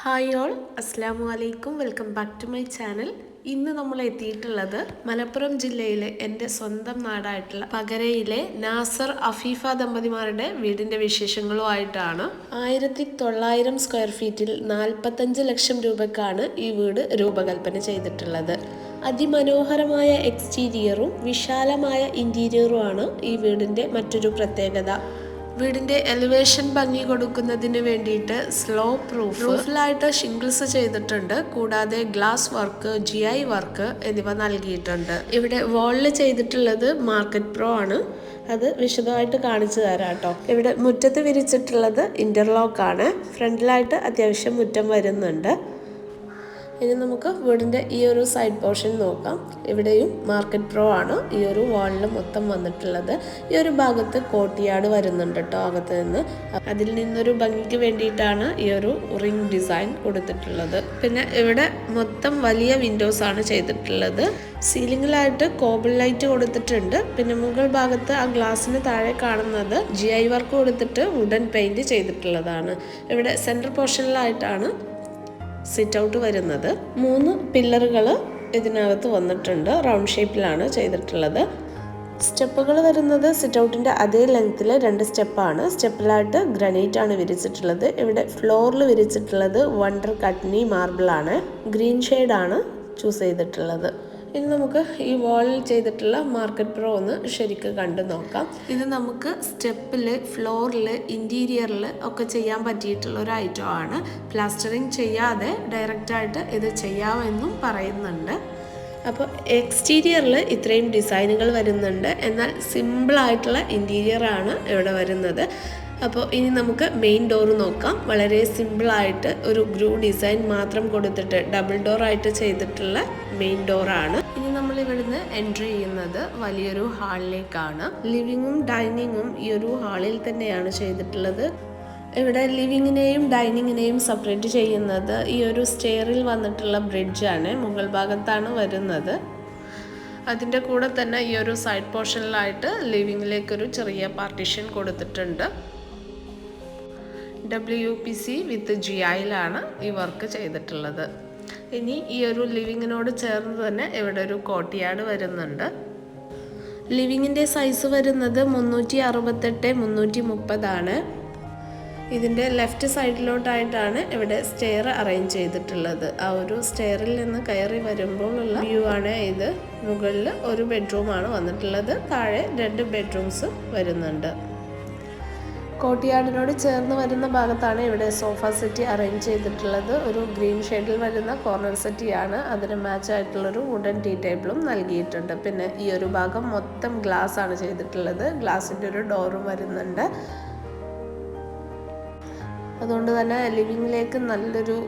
Hi all അസ്സാം വലൈക്കും welcome back to my channel. ഇന്ന് നമ്മൾ എത്തിയിട്ടുള്ളത് മലപ്പുറം ജില്ലയിലെ എന്റെ സ്വന്തം നാടായിട്ടുള്ള പകരയിലെ നാസർ അഫീഫ ദമ്പതിമാരുടെ വീടിന്റെ വിശേഷങ്ങളുമായിട്ടാണ്. ആയിരത്തി തൊള്ളായിരം സ്ക്വയർ ഫീറ്റിൽ നാൽപ്പത്തഞ്ച് ലക്ഷം രൂപക്കാണ് ഈ വീട് രൂപകൽപ്പന ചെയ്തിട്ടുള്ളത്. അതിമനോഹരമായ എക്സ്റ്റീരിയറും വിശാലമായ ഇന്റീരിയറുമാണ് ഈ വീടിന്റെ മറ്റൊരു പ്രത്യേകത. വീടിന്റെ എലിവേഷൻ ഭംഗി കൊടുക്കുന്നതിന് വേണ്ടിയിട്ട് സ്ലോ പ്രൂഫ് പ്രൂഫിലായിട്ട് ഷിംഗിൾസ് ചെയ്തിട്ടുണ്ട്. കൂടാതെ glass work G I work എന്നിവ നൽകിയിട്ടുണ്ട്. ഇവിടെ വാളിൽ ചെയ്തിട്ടുള്ളത് മാർക്കറ്റ് പ്രോ ആണ്. അത് വിശദമായിട്ട് കാണിച്ചു തരാം കേട്ടോ. ഇവിടെ മുറ്റത്ത് വിരിച്ചിട്ടുള്ളത് ഇന്റർലോക്ക് ആണ്. ഫ്രണ്ടിലായിട്ട് അത്യാവശ്യം മുറ്റം വരുന്നുണ്ട്. ഇനി നമുക്ക് വീടിന്റെ ഈ ഒരു സൈഡ് പോർഷൻ നോക്കാം. ഇവിടെയും മാർക്കറ്റ് പ്രോ ആണ്. ഈ ഒരു വാളിൽ മൊത്തം വന്നിട്ടുള്ളത്. ഈ ഒരു ഭാഗത്ത് കോട്ടിയാട് വരുന്നുണ്ട് കേട്ടോ അകത്ത് നിന്ന്. അതിൽ നിന്നൊരു ഭംഗിക്ക് വേണ്ടിയിട്ടാണ് ഈ ഒരു റിംഗ് ഡിസൈൻ കൊടുത്തിട്ടുള്ളത്. പിന്നെ ഇവിടെ മൊത്തം വലിയ വിൻഡോസ് ആണ് ചെയ്തിട്ടുള്ളത്. സീലിംഗിലായിട്ട് കോബിൾ ലൈറ്റ് കൊടുത്തിട്ടുണ്ട്. പിന്നെ മുകൾ ഭാഗത്ത് ആ ഗ്ലാസ്സിന് താഴെ കാണുന്നത് ജി ഐ വർക്ക് കൊടുത്തിട്ട് വുഡൻ പെയിന്റ് ചെയ്തിട്ടുള്ളതാണ്. ഇവിടെ സെന്റർ പോർഷനിലായിട്ടാണ് സിറ്റ് ഔട്ട് വരുന്നത്. മൂന്ന് പില്ലറുകൾ ഇതിനകത്ത് വന്നിട്ടുണ്ട്. റൗണ്ട് ഷേപ്പിലാണ് ചെയ്തിട്ടുള്ളത്. സ്റ്റെപ്പുകൾ വരുന്നത് സിറ്റ് ഔട്ടിന്റെ അതേ ലെങ്ത്തിൽ രണ്ട് സ്റ്റെപ്പാണ്. സ്റ്റെപ്പിലായിട്ട് ഗ്രനൈറ്റ് ആണ് വിരിച്ചിട്ടുള്ളത്. ഇവിടെ ഫ്ലോറിൽ വിരിച്ചിട്ടുള്ളത് വണ്ടർ കട്നി മാർബിളാണ് ഗ്രീൻ ഷെയ്ഡാണ് ചൂസ് ചെയ്തിട്ടുള്ളത്. ഇനി നമുക്ക് ഈ വാളിൽ ചെയ്തിട്ടുള്ള മാർക്കറ്റ് പ്രോ ഒന്ന് ശരിക്കും കണ്ടു നോക്കാം. ഇത് നമുക്ക് സ്റ്റെപ്പിൽ ഫ്ലോറിൽ ഇന്റീരിയറിൽ ഒക്കെ ചെയ്യാൻ പറ്റിയിട്ടുള്ള ഒരു ഐറ്റം ആണ്. പ്ലാസ്റ്ററിങ് ചെയ്യാതെ ഡയറക്റ്റായിട്ട് ഇത് ചെയ്യാമെന്നും പറയുന്നുണ്ട്. അപ്പോൾ എക്സ്റ്റീരിയറിൽ ഇത്രയും ഡിസൈനുകൾ വരുന്നുണ്ട്. എന്നാൽ സിമ്പിളായിട്ടുള്ള ഇന്റീരിയറാണ് ഇവിടെ വരുന്നത്. അപ്പോൾ ഇനി നമുക്ക് മെയിൻ ഡോർ നോക്കാം. വളരെ സിമ്പിളായിട്ട് ഒരു ഗ്രൂ ഡിസൈൻ മാത്രം കൊടുത്തിട്ട് ഡബിൾ ഡോർ ആയിട്ട് ചെയ്തിട്ടുള്ള മെയിൻ ഡോറാണ് ഇനി നമ്മൾ ഇവിടുന്ന് എൻട്രി ചെയ്യുന്നത് വലിയൊരു ഹാളിലേക്കാണ് ലിവിങ്ങും ഡൈനിങ്ങും ഈ ഒരു ഹാളിൽ തന്നെയാണ് ചെയ്തിട്ടുള്ളത്. ഇവിടെ ലിവിങ്ങിനെയും ഡൈനിങ്ങിനെയും സെപ്പറേറ്റ് ചെയ്യുന്നത് ഈ ഒരു സ്റ്റെയറിൽ വന്നിട്ടുള്ള ബ്രിഡ്ജാണ് മുകൾ ഭാഗത്താണ് വരുന്നത്. അതിന്റെ കൂടെ തന്നെ ഈ ഒരു സൈഡ് പോർഷനിലായിട്ട് ലിവിങ്ങിലേക്കൊരു ചെറിയ പാർട്ടീഷൻ കൊടുത്തിട്ടുണ്ട്. WPC P C with G ഐയിലാണ് ഈ വർക്ക് ചെയ്തിട്ടുള്ളത്. ഇനി ഈ ഒരു ലിവിങ്ങിനോട് ചേർന്ന് തന്നെ ഇവിടെ ഒരു കോട്ടിയാട് വരുന്നുണ്ട്. ലിവിങ്ങിന്റെ സൈസ് വരുന്നത് മുന്നൂറ്റി അറുപത്തെട്ട് മുന്നൂറ്റി മുപ്പതാണ് ഇതിന്റെ ലെഫ്റ്റ് സൈഡിലോട്ടായിട്ടാണ് ഇവിടെ സ്റ്റെയർ അറേഞ്ച് ചെയ്തിട്ടുള്ളത്. ആ ഒരു സ്റ്റെയറിൽ നിന്ന് കയറി വരുമ്പോഴുള്ള വ്യൂ ആണ് ഇത്. മുകളിൽ ഒരു ബെഡ്റൂമാണ് വന്നിട്ടുള്ളത്. താഴെ രണ്ട് ബെഡ്റൂംസും വരുന്നുണ്ട്. കോട്ടിയാടിനോട് ചേർന്ന് വരുന്ന ഭാഗത്താണ് ഇവിടെ സോഫ സെറ്റി അറേഞ്ച് ചെയ്തിട്ടുള്ളത്. ഒരു ഗ്രീൻ ഷെയ്ഡിൽ വരുന്ന കോർണർ സെറ്റിയാണ്. അതിന് മാച്ച് ആയിട്ടുള്ളൊരു വുഡൻ ടീ ടേബിളും നൽകിയിട്ടുണ്ട്. പിന്നെ ഈ ഒരു ഭാഗം മൊത്തം ഗ്ലാസ് ആണ് ചെയ്തിട്ടുള്ളത്. ഗ്ലാസിന്റെ ഒരു ഡോറും വരുന്നുണ്ട്. അതുകൊണ്ട് തന്നെ ലിവിങ്ങിലേക്ക് നല്ലൊരു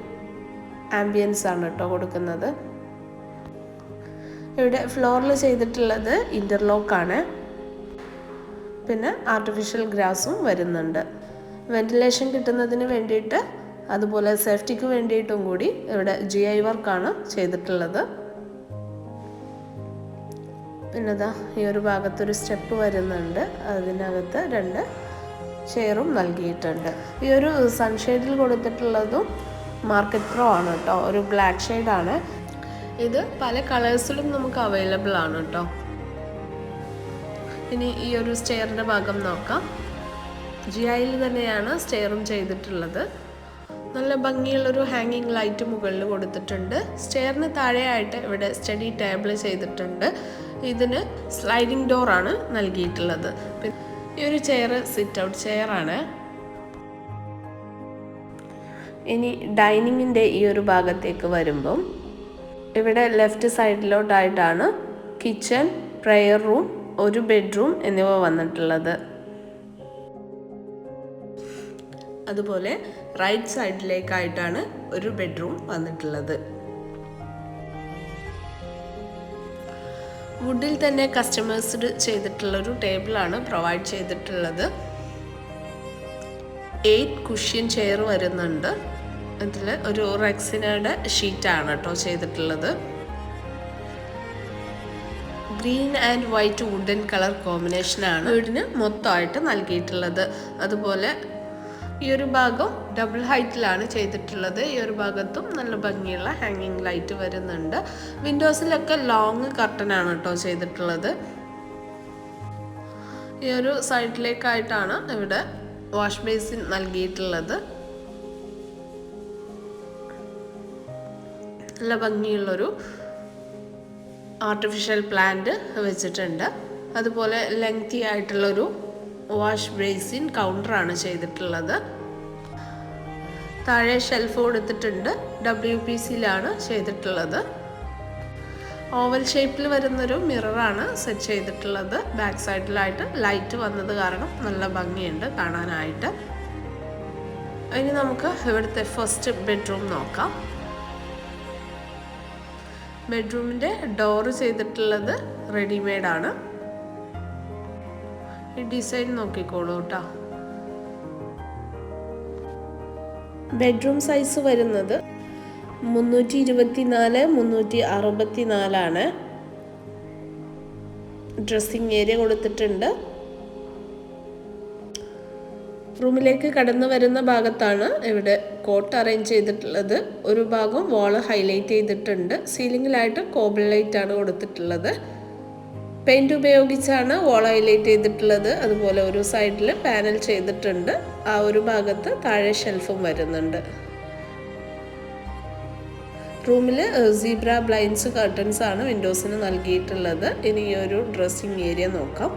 ആംബിയൻസ് ആണ് കേട്ടോ കൊടുക്കുന്നത്. ഇവിടെ ഫ്ലോറിൽ ചെയ്തിട്ടുള്ളത് ഇന്റർലോക്കാണ് പിന്നെ ആർട്ടിഫിഷ്യൽ ഗ്രാസും വരുന്നുണ്ട്. വെന്റിലേഷൻ കിട്ടുന്നതിന് വേണ്ടിയിട്ട് അതുപോലെ സേഫ്റ്റിക്ക് വേണ്ടിയിട്ടും കൂടി ഇവിടെ ജി ഐ വർക്കാണ് ചെയ്തിട്ടുള്ളത്. പിന്നെ ഈ ഒരു ഭാഗത്തൊരു സ്റ്റെപ്പ് വരുന്നുണ്ട്. അതിനകത്ത് രണ്ട് ചെയറും നൽകിയിട്ടുണ്ട്. ഈ ഒരു സൺഷെയ്ഡിൽ കൊടുത്തിട്ടുള്ളതും മാർക്കറ്റ് പ്രോ ആണ് കേട്ടോ ഒരു ബ്ലാക്ക് ഷെയ്ഡാണ് ഇത് പല കളേഴ്സിലും നമുക്ക് അവൈലബിൾ ആണ് കേട്ടോ ഇനി ഈ ഒരു സ്റ്റെയറിന്റെ ഭാഗം നോക്കാം. ജി ഐയിൽ തന്നെയാണ് സ്റ്റെയറും ചെയ്തിട്ടുള്ളത്. നല്ല ഭംഗിയുള്ളൊരു ഹാങ്ങിങ് ലൈറ്റ് മുകളിൽ കൊടുത്തിട്ടുണ്ട്. സ്റ്റെയറിന് താഴെയായിട്ട് ഇവിടെ സ്റ്റഡി ടേബിൾ ചെയ്തിട്ടുണ്ട്. ഇതിന് സ്ലൈഡിംഗ് ഡോറാണ് നൽകിയിട്ടുള്ളത്. ഈ ഒരു ചെയർ സിറ്റ് ഔട്ട് ചെയറാണ് ഇനി ഡൈനിങ്ങിന്റെ ഈ ഒരു ഭാഗത്തേക്ക് വരുമ്പം ഇവിടെ ലെഫ്റ്റ് സൈഡിലോട്ടായിട്ടാണ് കിച്ചൺ പ്രെയർ റൂം ഒരു ബെഡ്റൂം എന്നിവ വന്നിട്ടുള്ളത്. അതുപോലെ റൈറ്റ് സൈഡിലേക്കായിട്ടാണ് ഒരു ബെഡ്റൂം വന്നിട്ടുള്ളത്. വുഡിൽ തന്നെ കസ്റ്റമൈസ്ഡ് ചെയ്തിട്ടുള്ള ഒരു ടേബിളാണ് പ്രൊവൈഡ് ചെയ്തിട്ടുള്ളത്. എയ്റ്റ് കുഷ്യൻ ചെയർ വരുന്നുണ്ട്. അതിൽ ഒരു റെക്സിനയുടെ ഷീറ്റാണ് കേട്ടോ ചെയ്തിട്ടുള്ളത്. Green and white wooden colour കോമ്പിനേഷനാണ് വീടിന് മൊത്തമായിട്ട് നൽകിയിട്ടുള്ളത്. അതുപോലെ ഈ ഒരു ഭാഗം ഡബിൾ ഹൈറ്റിലാണ് ചെയ്തിട്ടുള്ളത്. ഈ ഒരു ഭാഗത്തും നല്ല ഭംഗിയുള്ള ഹാങ്ങിങ് ലൈറ്റ് വരുന്നുണ്ട്. വിൻഡോസിലൊക്കെ ലോങ് കർട്ടനാണ് കേട്ടോ ചെയ്തിട്ടുള്ളത്. ഈ ഒരു സൈഡിലേക്കായിട്ടാണ് ഇവിടെ വാഷ് ബേസിൻ നൽകിയിട്ടുള്ളത്. നല്ല ഭംഗിയുള്ളൊരു ആർട്ടിഫിഷ്യൽ പ്ലാന്റ് വെച്ചിട്ടുണ്ട്. അതുപോലെ ലെങ്തി ആയിട്ടുള്ളൊരു വാഷ് ബേസിൻ കൗണ്ടറാണ് ചെയ്തിട്ടുള്ളത്. താഴെ ഷെൽഫ് കൊടുത്തിട്ടുണ്ട്. ഡബ്ല്യു പി സിയിലാണ് ചെയ്തിട്ടുള്ളത്. ഓവൽ ഷേപ്പിൽ വരുന്നൊരു മിററാണ് സെറ്റ് ചെയ്തിട്ടുള്ളത്. ബാക്ക് സൈഡിലായിട്ട് ലൈറ്റ് വന്നത് കാരണം നല്ല ഭംഗിയുണ്ട് കാണാനായിട്ട്. ഇനി നമുക്ക് ഇവിടുത്തെ ഫസ്റ്റ് ബെഡ്റൂം നോക്കാം. ബെഡ്റൂമിന്റെ ഡോറ് ചെയ്തിട്ടുള്ളത് റെഡിമെയ്ഡാണ്. ഈ ഡിസൈൻ നോക്കിക്കോളൂ കേട്ടോ. ബെഡ്റൂം സൈസ് വരുന്നത് മുന്നൂറ്റി ഇരുപത്തി നാല് മുന്നൂറ്റി അറുപത്തി നാലാണ് ഡ്രസ്സിങ് ഏരിയ കൊടുത്തിട്ടുണ്ട്. റൂമിലേക്ക് കടന്നു വരുന്ന ഭാഗത്താണ് ഇവിടെ കോട്ട് അറേഞ്ച് ചെയ്തിട്ടുള്ളത്. ഒരു ഭാഗം വാൾ ഹൈലൈറ്റ് ചെയ്തിട്ടുണ്ട്. സീലിംഗിലായിട്ട് കോബിൾ ആണ് കൊടുത്തിട്ടുള്ളത്. പെയിന്റ് ഉപയോഗിച്ചാണ് വാൾ ഹൈലൈറ്റ് ചെയ്തിട്ടുള്ളത്. അതുപോലെ ഒരു സൈഡിൽ പാനൽ ചെയ്തിട്ടുണ്ട്. ആ ഒരു ഭാഗത്ത് താഴെ ഷെൽഫും വരുന്നുണ്ട്. റൂമിൽ സീബ്ര ബ്ലൈൻസ് കർട്ടൻസ് ആണ് വിൻഡോസിന് നൽകിയിട്ടുള്ളത്. ഇനി ഈ ഒരു ഡ്രസ്സിംഗ് ഏരിയ നോക്കാം.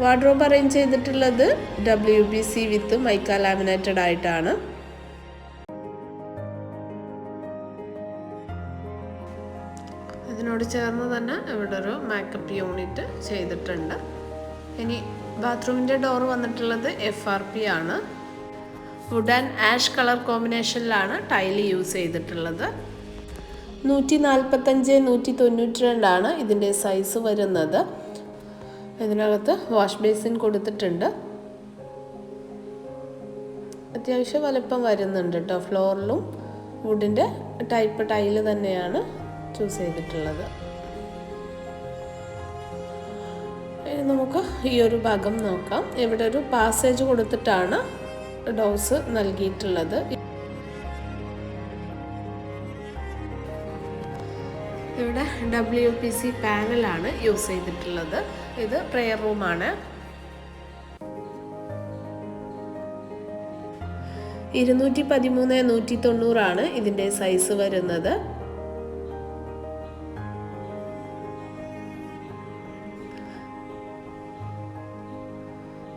വാർഡ്രോബ് അറേഞ്ച് ചെയ്തിട്ടുള്ളത് W B C with mica laminated ആയിട്ടാണ്. ഇതിനോട് ചേർന്ന് തന്നെ ഇവിടെ ഒരു മേക്കപ്പ് യൂണിറ്റ് ചെയ്തിട്ടുണ്ട്. ഇനി ബാത്റൂമിന്റെ ഡോർ വന്നിട്ടുള്ളത് എഫ് ആർ പി ആണ്. വുഡ് ആൻഡ് ആഷ് കളർ കോമ്പിനേഷനിലാണ് ടൈൽ യൂസ് ചെയ്തിട്ടുള്ളത്. നൂറ്റി നാൽപ്പത്തഞ്ച് നൂറ്റി തൊണ്ണൂറ്റി രണ്ടാണ് ഇതിന്റെ സൈസ് വരുന്നത്. ഇതിനകത്ത് വാഷ് ബേസിൻ കൊടുത്തിട്ടുണ്ട്. അത്യാവശ്യം വലുപ്പം വരുന്നുണ്ട് കേട്ടോ ഫ്ലോറിലും വുഡിന്റെ ടൈപ്പ് ടൈൽ തന്നെയാണ് ചൂസ് ചെയ്തിട്ടുള്ളത്. ഇനി നമുക്ക് ഈ ഒരു ഭാഗം നോക്കാം. ഇവിടെ ഒരു പാസേജ് കൊടുത്തിട്ടാണ് ഡോസ് നൽകിയിട്ടുള്ളത്. ഇവിടെ ഡബ്ല്യു പി സി പാനലാണ് യൂസ് ചെയ്തിട്ടുള്ളത്. ഇത് പ്രെയർ റൂമാണ് ഇരുന്നൂറ്റി പതിമൂന്ന് നൂറ്റി തൊണ്ണൂറാണ് ഇതിന്റെ സൈസ് വരുന്നത്.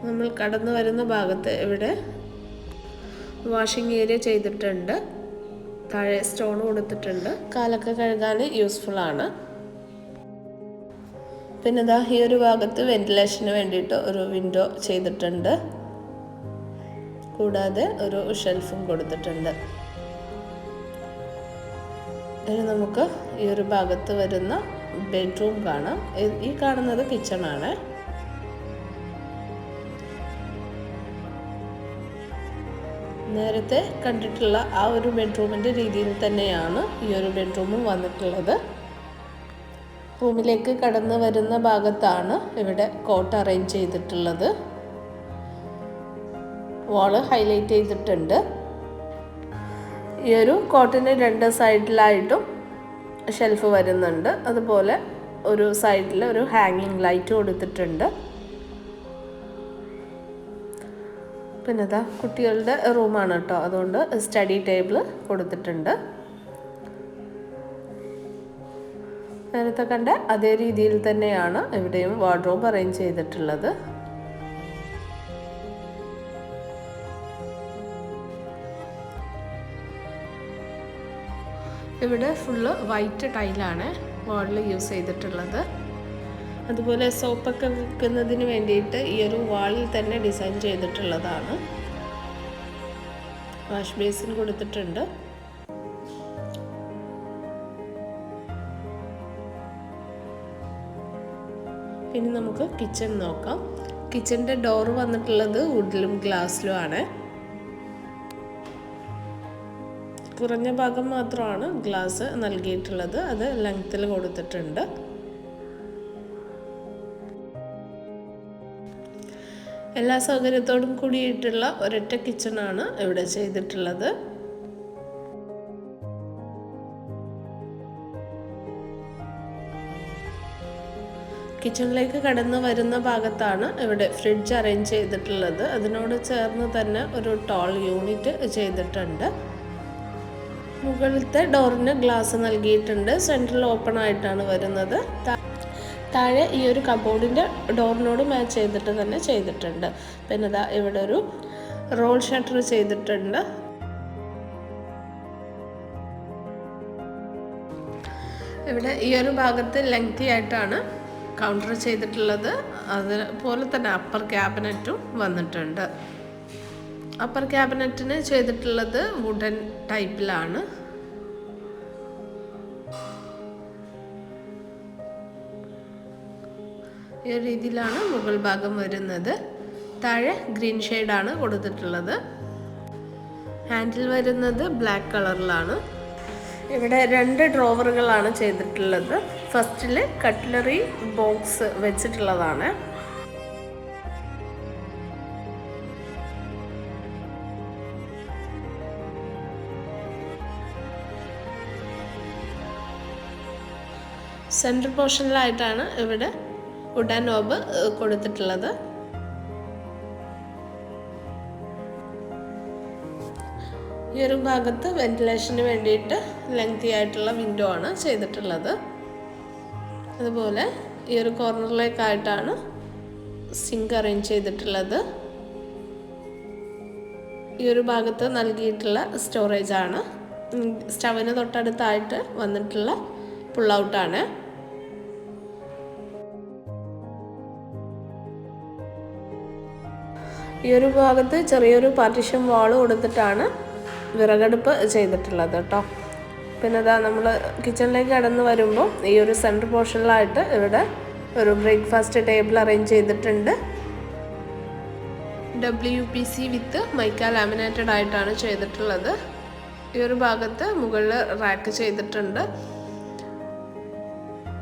നമ്മൾ കടന്നു വരുന്ന ഭാഗത്ത് ഇവിടെ വാഷിംഗ് ഏരിയ ചെയ്തിട്ടുണ്ട്. താഴെ സ്റ്റോൺ കൊടുത്തിട്ടുണ്ട്. കാലൊക്കെ കഴുകാൻ യൂസ്ഫുൾ ആണ്. പിന്നെ ഇതാ ഈ ഒരു ഭാഗത്ത് വെന്റിലേഷന് വേണ്ടിയിട്ട് ഒരു വിൻഡോ ചെയ്തിട്ടുണ്ട്. കൂടാതെ ഒരു ഷെൽഫും കൊടുത്തിട്ടുണ്ട്. ഇനി നമുക്ക് ഈ ഒരു ഭാഗത്ത് വരുന്ന ബെഡ്റൂം കാണാം. ഈ കാണുന്നത് കിച്ചണാണ് നേരത്തെ കണ്ടിട്ടുള്ള ആ ഒരു ബെഡ്റൂമിന്റെ രീതിയിൽ തന്നെയാണ് ഈ ഒരു ബെഡ്റൂമും വന്നിട്ടുള്ളത്. റൂമിലേക്ക് കടന്നു വരുന്ന ഭാഗത്താണ് ഇവിടെ കോട്ട് അറേഞ്ച് ചെയ്തിട്ടുള്ളത്. വാൾ ഹൈലൈറ്റ് ചെയ്തിട്ടുണ്ട്. ഈ ഒരു കോട്ടിന് രണ്ട് സൈഡിലായിട്ടും ഷെൽഫ് വരുന്നുണ്ട്. അതുപോലെ ഒരു സൈഡിൽ ഒരു ഹാങ്ങിങ് ലൈറ്റ് കൊടുത്തിട്ടുണ്ട്. പിന്നെ കുട്ടികളുടെ റൂമാണ് കേട്ടോ. അതുകൊണ്ട് സ്റ്റഡി ടേബിൾ കൊടുത്തിട്ടുണ്ട്. നേരത്തെ കണ്ട അതേ രീതിയിൽ തന്നെയാണ് ഇവിടെയും വാർഡ്രോബ് അറേഞ്ച് ചെയ്തിട്ടുള്ളത്. ഇവിടെ ഫുള്ള് വൈറ്റ് ടൈലാണ് വാളിൽ യൂസ് ചെയ്തിട്ടുള്ളത്. അതുപോലെ സോപ്പൊക്കെ വിൽക്കുന്നതിന് വേണ്ടിയിട്ട് ഈ ഒരു വാളിൽ തന്നെ ഡിസൈൻ ചെയ്തിട്ടുള്ളതാണ്. വാഷ് ബേസിൻ കൊടുത്തിട്ടുണ്ട്. ഇനി നമുക്ക് കിച്ചൺ നോക്കാം. കിച്ചന്റെ ഡോർ വന്നിട്ടുള്ളത് വുഡിലും ഗ്ലാസ്സിലും ആണ് കുറഞ്ഞ ഭാഗം മാത്രമാണ് ഗ്ലാസ് നൽകിയിട്ടുള്ളത്. അത് ലെങ്ത്തിൽ കൊടുത്തിട്ടുണ്ട്. എല്ലാ സൗകര്യത്തോടും കൂടിയിട്ടുള്ള ഒരൊറ്റ കിച്ചണാണ് ഇവിടെ ചെയ്തിട്ടുള്ളത്. കിച്ചണിലേക്ക് കടന്നു വരുന്ന ഭാഗത്താണ് ഇവിടെ ഫ്രിഡ്ജ് അറേഞ്ച് ചെയ്തിട്ടുള്ളത്. അതിനോട് ചേർന്ന് തന്നെ ഒരു ടോൾ യൂണിറ്റ് ചെയ്തിട്ടുണ്ട്. മുകളിലത്തെ ഡോറിന് ഗ്ലാസ് നൽകിയിട്ടുണ്ട്. സെൻട്രൽ ഓപ്പൺ ആയിട്ടാണ് വരുന്നത്. താഴെ ഈ ഒരു കബോർഡിന്റെ ഡോറിനോട് മാച്ച് ചെയ്തിട്ട് തന്നെ ചെയ്തിട്ടുണ്ട്. പിന്നെ ഇതാ ഇവിടെ ഒരു റോൾ ഷട്ടർ ചെയ്തിട്ടുണ്ട്. ഇവിടെ ഈ ഒരു ഭാഗത്ത് ലെങ്തി ആയിട്ടാണ് കൗണ്ടർ ചെയ്തിട്ടുള്ളത് അതുപോലെ തന്നെ അപ്പർ ക്യാബിനറ്റും വന്നിട്ടുണ്ട്. അപ്പർ ക്യാബിനറ്റിന് ചെയ്തിട്ടുള്ളത് വുഡൻ ടൈപ്പിലാണ് ഈ രീതിയിലാണ് മുകൾ ഭാഗം വരുന്നത്. താഴെ ഗ്രീൻ ഷെയ്ഡാണ് കൊടുത്തിട്ടുള്ളത്. ഹാൻഡിൽ വരുന്നത് ബ്ലാക്ക് കളറിലാണ് ഇവിടെ രണ്ട് ഡ്രോവറുകളാണ് ചെയ്തിട്ടുള്ളത്. ഫസ്റ്റിൽ കട്ട്ലറി ബോക്സ് വെച്ചിട്ടുള്ളതാണ്. സെൻട്രൽ പോർഷനിലായിട്ടാണ് ഇവിടെ വുഡൻ നോബ് കൊടുത്തിട്ടുള്ളത്. ഈ ഒരു ഭാഗത്ത് വെന്റിലേഷന് വേണ്ടിയിട്ട് ലെങ്തി ആയിട്ടുള്ള വിൻഡോ ആണ് ചെയ്തിട്ടുള്ളത്. അതുപോലെ ഈ ഒരു കോർണറിലേക്കായിട്ടാണ് സിങ്ക് അറേഞ്ച് ചെയ്തിട്ടുള്ളത്. ഈ ഒരു ഭാഗത്ത് നൽകിയിട്ടുള്ള സ്റ്റോറേജ് ആണ് സ്റ്റവിന് തൊട്ടടുത്തായിട്ട് വന്നിട്ടുള്ള പുൾ ഔട്ടാണ് ഈ ഒരു ഭാഗത്ത് ചെറിയൊരു പാർട്ടിഷൻ വാൾ കൊടുത്തിട്ടാണ് വിറകടുപ്പ് ചെയ്തിട്ടുള്ളത് കേട്ടോ. പിന്നെ ഇതാ നമ്മൾ കിച്ചണിലേക്ക് കടന്ന് വരുമ്പോൾ ഈ ഒരു സെൻട്രൽ പോർഷനിലായിട്ട് ഇവിടെ ഒരു ബ്രേക്ക്ഫാസ്റ്റ് ടേബിൾ അറേഞ്ച് ചെയ്തിട്ടുണ്ട്. W P C with mica laminated ആയിട്ടാണ് ചെയ്തിട്ടുള്ളത്. ഈ ഒരു ഭാഗത്ത് മുകളിൽ റാക്ക് ചെയ്തിട്ടുണ്ട്.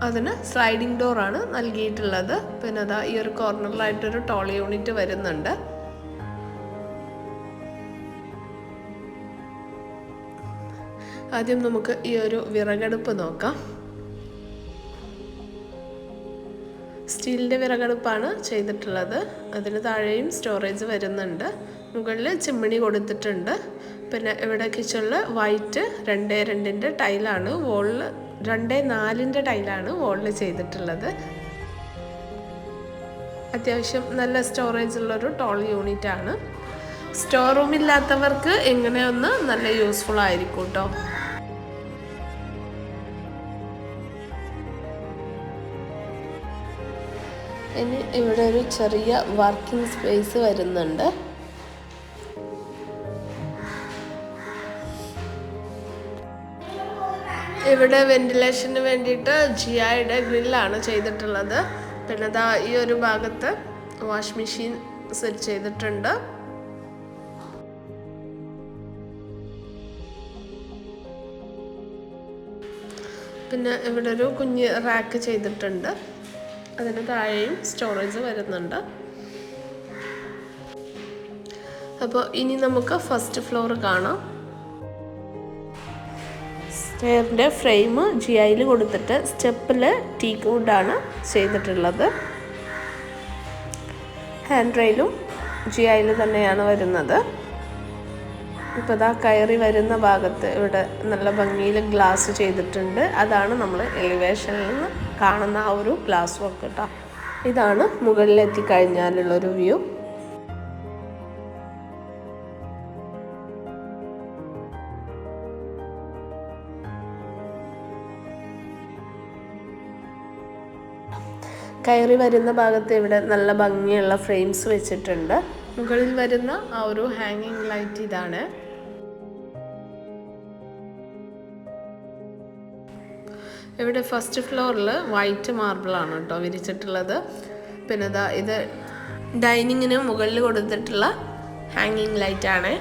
അതിന് സ്ലൈഡിംഗ് ഡോറാണ് നൽകിയിട്ടുള്ളത്. പിന്നെ അതാ ഈ ഒരു കോർണറിലായിട്ടൊരു ടോൾ യൂണിറ്റ് വരുന്നുണ്ട്. ആദ്യം നമുക്ക് ഈ ഒരു വിറകടുപ്പ് നോക്കാം. സ്റ്റീലിന്റെ വിറകടുപ്പാണ് ചെയ്തിട്ടുള്ളത്. അതിന് താഴെയും സ്റ്റോറേജ് വരുന്നുണ്ട്. മുകളിൽ ചിമ്മിണി കൊടുത്തിട്ടുണ്ട്. പിന്നെ ഇവിടെ കിച്ചണിൽ വൈറ്റ് രണ്ടേ രണ്ടിന്റെ ടൈലാണ് വോളിൽ രണ്ടേ നാലിന്റെ ടൈലാണ് വോളിൽ ചെയ്തിട്ടുള്ളത്. അത്യാവശ്യം നല്ല സ്റ്റോറേജ് ഉള്ളൊരു ടോൾ യൂണിറ്റ് ആണ് സ്റ്റോർ റൂം ഇല്ലാത്തവർക്ക് നല്ല യൂസ്ഫുൾ ആയിരിക്കും കേട്ടോ ഇനി ഇവിടെ ഒരു ചെറിയ വർക്കിംഗ് സ്പേസ് വരുന്നുണ്ട്. ഇവിടെ വെന്റിലേഷന് വേണ്ടിയിട്ട് ജിയായുടെ ഗ്രില്ലാണ് ചെയ്തിട്ടുള്ളത്. പിന്നെ ദാ ഈ ഒരു ഭാഗത്ത് വാഷ് മെഷീൻ സെറ്റ് ചെയ്തിട്ടുണ്ട്. പിന്നെ ഇവിടെ ഒരു കുഞ്ഞ് റാക്ക് ചെയ്തിട്ടുണ്ട്. അതിന് താഴെയും സ്റ്റോറേജ് വരുന്നുണ്ട്. അപ്പോൾ ഇനി നമുക്ക് ഫസ്റ്റ് ഫ്ലോർ കാണാം. സ്റ്റെയറിന്റെ ഫ്രെയിം ജി ഐയിൽ കൊടുത്തിട്ട് സ്റ്റെപ്പിൽ ടീക്ക് വുഡാണ് ചെയ്തിട്ടുള്ളത്. ഹാൻഡ് റെയിലും ജി ഐയിൽ തന്നെയാണ് വരുന്നത്. ഇപ്പോൾ ഇതാ കയറി വരുന്ന ഭാഗത്ത് ഇവിടെ നല്ല ഭംഗിയിൽ ഗ്ലാസ് ചെയ്തിട്ടുണ്ട്. അതാണ് നമ്മൾ എലിവേഷനിൽ നിന്ന് കാണുന്ന ആ ഒരു ഗ്ലാസ് വർക്ക് കേട്ടോ ഇതാണ് മുകളിലെത്തി കഴിഞ്ഞാലുള്ളൊരു വ്യൂ കയറി വരുന്ന ഭാഗത്ത് ഇവിടെ നല്ല ഭംഗിയുള്ള ഫ്രെയിംസ് വെച്ചിട്ടുണ്ട്. മുകളിൽ വരുന്ന ആ ഒരു ഹാങ്ങിങ് ലൈറ്റ് ഇതാണ്. ഇവിടെ ഫസ്റ്റ് ഫ്ലോറിൽ വൈറ്റ് മാർബിളാണ് കേട്ടോ വിരിച്ചിട്ടുള്ളത്. പിന്നെ ഇതാ ഇത് ഡൈനിങ്ങിന് മുകളിൽ കൊടുത്തിട്ടുള്ള ഹാങ്ങിങ് ലൈറ്റ് ആണ്.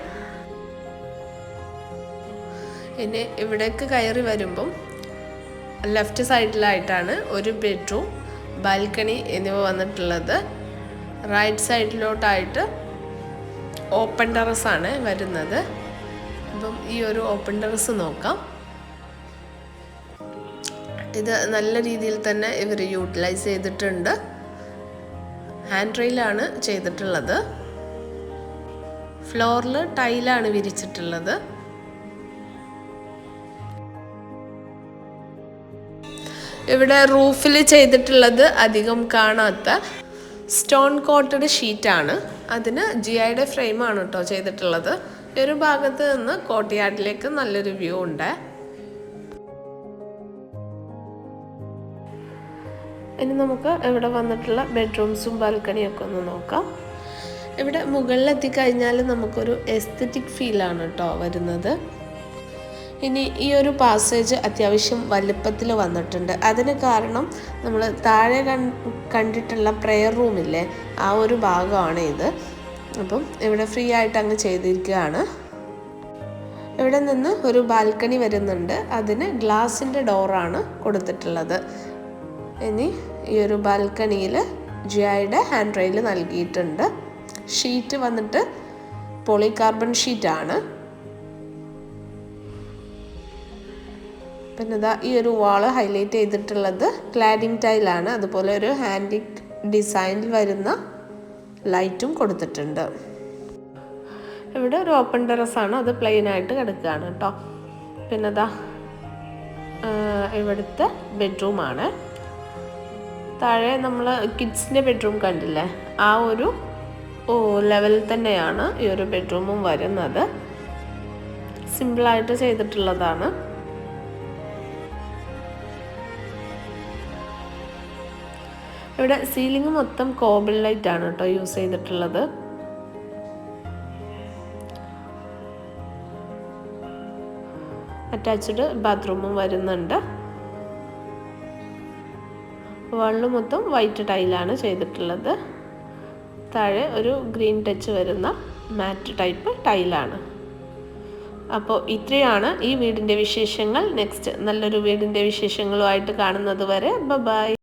ഇനി ഇവിടേക്ക് കയറി വരുമ്പം ലെഫ്റ്റ് സൈഡിലായിട്ടാണ് ഒരു ബെഡ്റൂം ബാൽക്കണി എന്നിവ വന്നിട്ടുള്ളത്. റൈറ്റ് സൈഡിലോട്ടായിട്ട് ഓപ്പൺ ടെറസ് ആണ് വരുന്നത്. അപ്പം ഈ ഒരു ഓപ്പൺ ടെറസ് നോക്കാം. ഇത് നല്ല രീതിയിൽ തന്നെ ഇവർ യൂട്ടിലൈസ് ചെയ്തിട്ടുണ്ട്. ഹാൻഡ് റെയിലാണ് ചെയ്തിട്ടുള്ളത്. ഫ്ലോറിൽ ടൈലാണ് വിരിച്ചിട്ടുള്ളത്. ഇവിടെ റൂഫിൽ ചെയ്തിട്ടുള്ളത് അധികം കാണാത്ത സ്റ്റോൺ കോട്ടഡ് ഷീറ്റാണ് അതിന് ജി ഐയുടെ ഫ്രെയിമാണ് കേട്ടോ ചെയ്തിട്ടുള്ളത്. ഒരു ഭാഗത്ത് നിന്ന് കോട്ടയാട്ടിലേക്ക് നല്ലൊരു വ്യൂ ഉണ്ട്. ഇനി നമുക്ക് ഇവിടെ വന്നിട്ടുള്ള ബെഡ്റൂംസും ബാൽക്കണിയൊക്കെ ഒന്ന് നോക്കാം. ഇവിടെ മുകളിലെത്തിക്കഴിഞ്ഞാൽ നമുക്കൊരു എസ്തറ്റിക് ഫീലാണ് കേട്ടോ വരുന്നത്. ഇനി ഈ ഒരു പാസേജ് അത്യാവശ്യം വലുപ്പത്തിൽ വന്നിട്ടുണ്ട്. അതിന് കാരണം നമ്മൾ താഴെ കണ്ടിട്ടുള്ള പ്രെയർ റൂമില്ലേ ആ ഒരു ഭാഗമാണ് ഇത്. അപ്പം ഇവിടെ ഫ്രീ ആയിട്ട് അങ്ങ് ചെയ്തിരിക്കുകയാണ്. ഇവിടെ നിന്ന് ഒരു ബാൽക്കണി വരുന്നുണ്ട്. അതിന് ഗ്ലാസിന്റെ ഡോറാണ് കൊടുത്തിട്ടുള്ളത്. ഇനി ഈ ഒരു ബാൽക്കണിയിൽ ജിയായുടെ ഹാൻഡ് റെയിൽ നൽകിയിട്ടുണ്ട്. ഷീറ്റ് വന്നിട്ട് പോളികാർബൺ ഷീറ്റാണ് പിന്നെ ഇതാ ഈ ഒരു വാൾ ഹൈലൈറ്റ് ചെയ്തിട്ടുള്ളത് ക്ലാഡിംഗ് ടൈലാണ് അതുപോലെ ഒരു ഹാൻഡിക് ഡിസൈനിൽ വരുന്ന ലൈറ്റും കൊടുത്തിട്ടുണ്ട്. ഇവിടെ ഒരു ഓപ്പൺ ടെറസാണ് അത് പ്ലെയിൻ ആയിട്ട് കിടക്കുകയാണ് കേട്ടോ. പിന്നെ ഇതാ ഇവിടുത്തെ ബെഡ്റൂമാണ് താഴെ നമ്മൾ കിഡ്സിന്റെ ബെഡ്റൂം കണ്ടില്ലേ? ആ ഒരു ലെവലിൽ തന്നെയാണ് ഈ ഒരു ബെഡ്റൂമും വരുന്നത്. സിമ്പിളായിട്ട് ചെയ്തിട്ടുള്ളതാണ്. ഇവിടെ സീലിംഗ് മൊത്തം കോബിൾ ലൈറ്റ് ആണ് കേട്ടോ യൂസ് ചെയ്തിട്ടുള്ളത്. അറ്റാച്ച്ഡ് ബാത്റൂമും വരുന്നുണ്ട്. വള്ളു മൊത്തം വൈറ്റ് ടൈലാണ് ചെയ്തിട്ടുള്ളത്. താഴെ ഒരു ഗ്രീൻ ടച്ച് വരുന്ന മാറ്റ് ടൈപ്പ് ടൈലാണ് അപ്പോൾ ഇത്രയാണ് ഈ വീടിന്റെ വിശേഷങ്ങൾ. നെക്സ്റ്റ് നല്ലൊരു വീടിന്റെ വിശേഷങ്ങളുമായിട്ട് കാണുന്നത് വരെ. ബൈ